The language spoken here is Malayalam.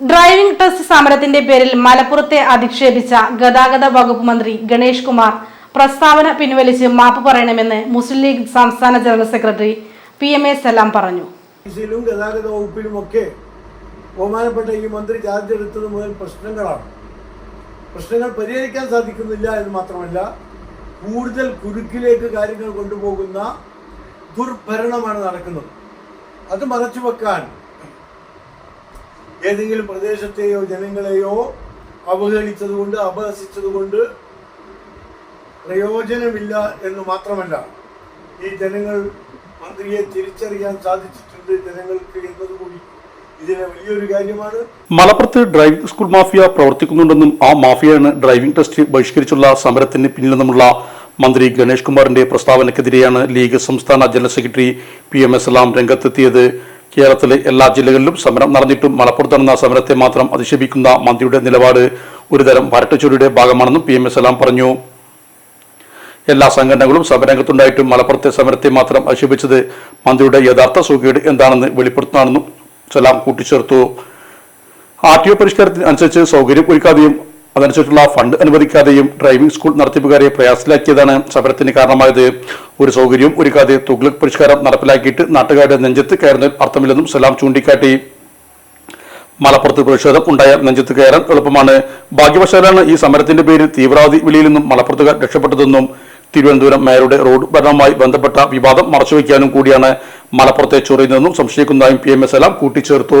ഡ്രൈവിംഗ് ടെസ്റ്റ് സമരത്തിന്റെ പേരിൽ മലപ്പുറത്തെ അധിക്ഷേപിച്ച ഗതാഗത വകുപ്പ് മന്ത്രി ഗണേഷ് കുമാർ പ്രസ്താവന പിൻവലിച്ച് മാപ്പ് പറയണമെന്ന് മുസ്ലിം ലീഗ് സംസ്ഥാന general secretary P M A Salam പറഞ്ഞു. ഗതാഗത വകുപ്പിലുമൊക്കെ ബഹുമാനപ്പെട്ട ഈ മന്ത്രി ചാർജ് എടുത്തത് മുതൽ പ്രശ്നങ്ങളാണ്. പ്രശ്നങ്ങൾ പരിഹരിക്കാൻ സാധിക്കുന്നില്ല എന്ന് മാത്രമല്ല കൂടുതൽ കുരുക്കിലേക്ക് കാര്യങ്ങൾ കൊണ്ടുപോകുന്ന ദുർഭരണമാണ് നടക്കുന്നത്. അത് മറച്ചു വെക്കാൻ ഏതെങ്കിലും പ്രദേശത്തെയോ ജനങ്ങളെയോ അവഹേളിച്ചതുകൊണ്ട് അപഹസിച്ചതുകൊണ്ട് പ്രയോജനമില്ല എന്ന് മാത്രമല്ല ഈ ജനങ്ങൾ മന്ത്രിയെ തിരിച്ചറിയാൻ സാധിച്ചിട്ടുണ്ട് ജനങ്ങൾക്ക് എന്നതുകൂടി വലിയൊരു കാര്യമാണ്. മലപ്പുറത്ത് ഡ്രൈവിംഗ് സ്കൂൾ മാഫിയ പ്രവർത്തിക്കുന്നുണ്ടെന്നും ആ മാഫിയാണ് ഡ്രൈവിംഗ് ടെസ്റ്റ് ബഹിഷ്കരിച്ചുള്ള സമരത്തിന് പിന്നിലെന്നുമുള്ള മന്ത്രി ഗണേഷ് കുമാറിന്റെ പ്രസ്താവനക്കെതിരെയാണ് ലീഗ് സംസ്ഥാന general secretary P M S എല്ലാം രംഗത്തെത്തിയത്. കേരളത്തിലെ എല്ലാ ജില്ലകളിലും സമരം നടന്നിട്ടും മലപ്പുറത്ത് നടന്ന സമരത്തെ മാത്രം അധിക്ഷേപിക്കുന്ന മന്ത്രിയുടെ നിലപാട് ഒരുതരം വരട്ടച്ചൂടിയുടെ ഭാഗമാണെന്നും പി എം എസ് എല്ലാം പറഞ്ഞു. എല്ലാ സംഘടനകളും സമരംഗത്തുണ്ടായിട്ടും മലപ്പുറത്തെ സമരത്തെ മാത്രം അധിക്ഷേപിച്ചത് മന്ത്രിയുടെ യഥാർത്ഥ സൂക്കേട് എന്താണെന്ന് വെളിപ്പെടുത്തുന്നതാണെന്നും സലാം കൂട്ടിച്ചേർത്തു. ആർ ടി ഒ പരിഷ്കാരത്തിന് അനുസരിച്ച് സൗകര്യം ഒരുക്കാതെയും അതനുസരിച്ചുള്ള ഫണ്ട് അനുവദിക്കാതെയും ഡ്രൈവിംഗ് സ്കൂൾ നടത്തിപ്പുകാരെ പ്രയാസത്തിലാക്കിയതാണ് സമരത്തിന് കാരണമായത്. ഒരു സൗകര്യവും ഒരുക്കാതെ തുഗ്ലക് പരിഷ്കാരം നടപ്പിലാക്കിയിട്ട് നാട്ടുകാരുടെ നെഞ്ചത്ത് കയറുന്നതിൽ അർത്ഥമില്ലെന്നും സലാം ചൂണ്ടിക്കാട്ടി. മലപ്പുറത്ത് പ്രതിഷേധം ഉണ്ടായാൽ നെഞ്ചത്ത് കയറാൻ എളുപ്പമാണ്. ഭാഗ്യവശാലാണ് ഈ സമരത്തിന്റെ പേരിൽ തീവ്രവാദി വിളിയിൽ നിന്നും മലപ്പുറത്തുകാർ രക്ഷപ്പെട്ടതെന്നും തിരുവനന്തപുരം മേയറുടെ റോഡ് ഭരണവുമായി ബന്ധപ്പെട്ട വിവാദം മറച്ചുവെക്കാനും കൂടിയാണ് മലപ്പുറത്തെ ചൊറിയുന്നതെന്നും സംശയിക്കുന്നതായും പി എം എസ് എല്ലാം കൂട്ടിച്ചേർത്തു.